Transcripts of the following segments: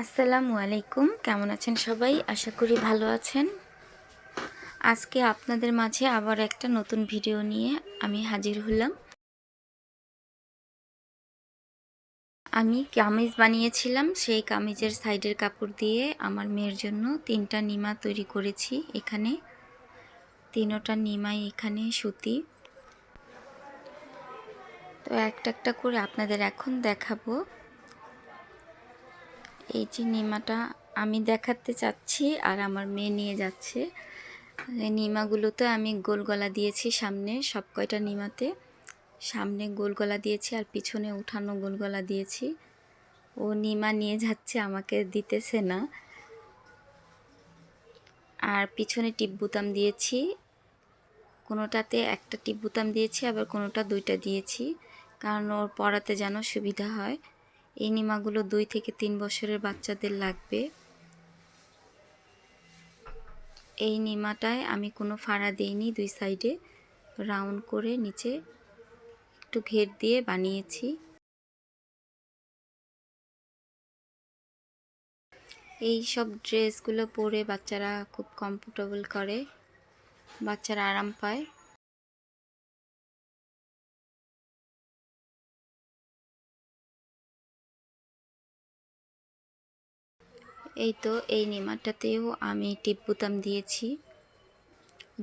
আসসালামু আলাইকুম। কেমন আছেন সবাই? আশা করি ভালো আছেন। আজকে আপনাদের মাঝে আবার একটা নতুন ভিডিও নিয়ে আমি হাজির হলাম। আমি কামিজ বানিয়েছিলাম। সেই কামিজের সাইডের কাপড় দিয়ে আমার মেয়ের জন্য তিনটা নিমা তৈরি করেছি এখানে। তিনোটা নিমাই এখানে সুতি। তো একটা একটা করে আপনাদের এখন দেখাবো। এই যে নিমাটা আমি দেখাতে চাচ্ছি আর আমার মেয়ে নিয়ে যাচ্ছে। নিমাগুলোতে আমি গোল গলা দিয়েছি সামনে, সব কয়টা নিমাতে। সামনে গোল গলা দিয়েছি আর পিছনে উঠানো গোল গলা দিয়েছি। ও নিমা নিয়ে যাচ্ছে, আমাকে দিতেছে না। আর পিছনে টিপ বুতাম দিয়েছি। কোনোটাতে একটা টিপ বুতাম দিয়েছি, আবার কোনোটা দুইটা দিয়েছি। কারণ ওর পড়াতে যেন সুবিধা হয়। এই নিমাগুলো দুই থেকে তিন বছরের বাচ্চাদের লাগবে। এই নিমাটায় আমি কোনো ফাড়া দিইনি দুই সাইডে। রাউন্ড করে নিচে একটু ঘের দিয়ে বানিয়েছি। এই সব ড্রেসগুলো পরে বাচ্চারা খুব কমফোর্টেবল করে, বাচ্চারা আরাম পায়। এই তো, এই নিমাটাতেও আমি টিপ বুতাম দিয়েছি।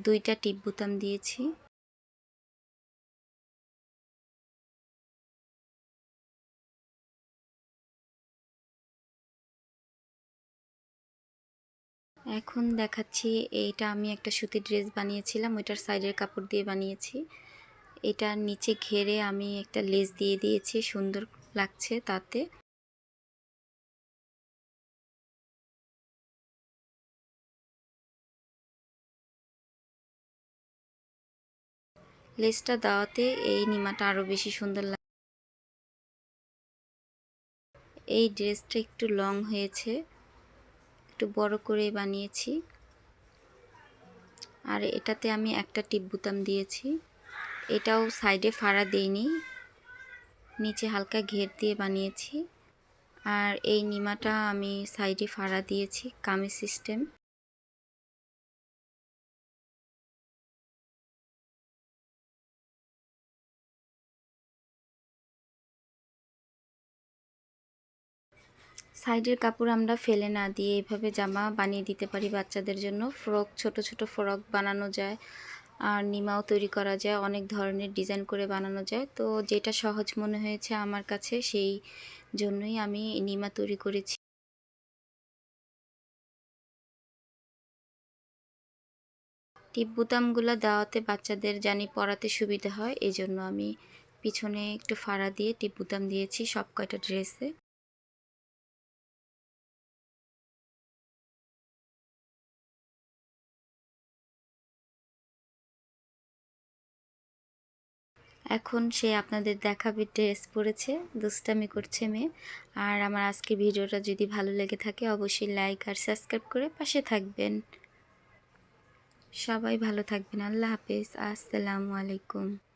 দুইটা টিপ বুতাম দিয়েছি। এখন দেখাচ্ছি, এইটা আমি একটা সুতির ড্রেস বানিয়েছিলাম, ওইটার সাইডের কাপড় দিয়ে বানিয়েছি। এটার নিচে ঘেরে আমি একটা লেস দিয়ে দিয়েছি, সুন্দর লাগছে তাতে। লেসটা দেওয়াতে এই নিমাটা আরও বেশি সুন্দর লাগে। এই ড্রেসটা একটু লং হয়েছে, একটু বড় করে বানিয়েছি। আর এটাতে আমি একটা টিপ বুতাম দিয়েছি। এটাও সাইডে ফাড়া দেইনি, নিচে হালকা ঘের দিয়ে বানিয়েছি। আর এই নিমাটা আমি সাইডে ফাড়া দিয়েছি কামি সিস্টেম। সাইডের কাপড় আমরা ফেলে না দিয়ে এইভাবে জামা বানিয়ে দিতে পারি বাচ্চাদের জন্য। ফ্রক, ছোট ছোট ফ্রক বানানো যায় আর নিমাও তৈরি করা যায়, অনেক ধরনের ডিজাইন করে বানানো যায়। তো যেটা সহজ মনে হয়েছে আমার কাছে, সেই জন্যই আমি নিমা তৈরি করেছি। টিপ বুতামগুলো দেওয়াতে বাচ্চাদের জানি পরাতে সুবিধা হয় এই জন্য আমি পিছনে একটু ফাড়া দিয়ে টিপ বুতাম দিয়েছি সব কয়টা ড্রেসে। এখন সে আপনাদের দেখাবে ড্রেস পরেছে, দুষ্টামি করছে মেয়ে। আর আমার আজকে ভিডিওটা যদি ভালো লেগে থাকে, অবশ্যই লাইক আর সাবস্ক্রাইব করে পাশে থাকবেন। সবাই ভালো থাকবেন। আল্লাহ হাফেজ। আসসালামু আলাইকুম।